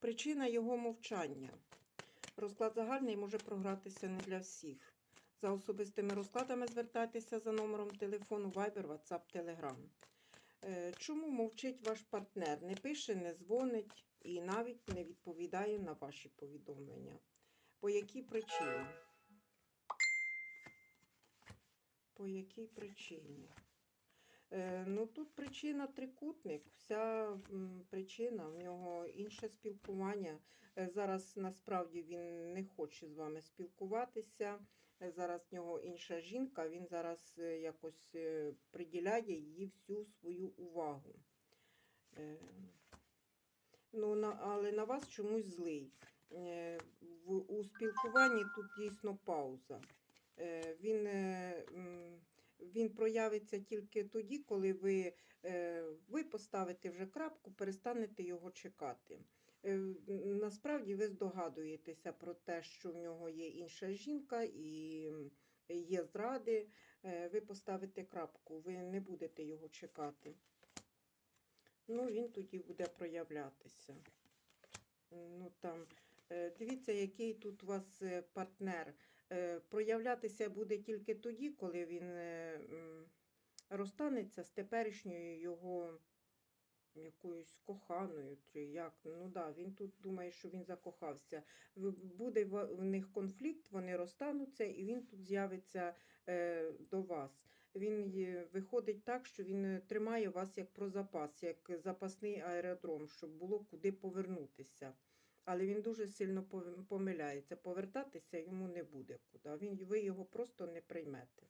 Причина його мовчання. Розклад загальний може програтися не для всіх. За особистими розкладами звертайтеся за номером телефону Viber, WhatsApp, Telegram. Е, Чому мовчить ваш партнер? Не пише, не дзвонить і навіть не відповідає на ваші повідомлення. По якій причині? По якій причині? Е, ну тут причина трикутник. Вся причина в нього інше спілкування. Е, Зараз насправді він не хоче з вами спілкуватися. Е, Зараз в нього інша жінка, він зараз якось приділяє їй всю свою увагу. Ну, але на вас чомусь злий. У спілкуванні тут дійсно пауза. Він, він проявиться тільки тоді, коли ви, е, ви поставите вже крапку, перестанете його чекати. Е, Насправді ви здогадуєтеся про те, що в нього є інша жінка і є зради. Е, Ви поставите крапку, ви не будете його чекати. Ну, він тоді буде проявлятися. Ну, там, дивіться, який тут у вас партнер. Проявлятися буде тільки тоді, коли він розстанеться з теперішньою його якоюсь коханою, чи як. Ну да, він тут думає, що він закохався. Буде в них конфлікт, вони розстануться, і він тут з'явиться е, до вас. Він виходить так, що він е, тримає вас як про запас, як запасний аеродром, щоб було куди повернутися. Але він дуже сильно помиляється. Повертатися йому не буде куди. Він, ви його просто не приймете.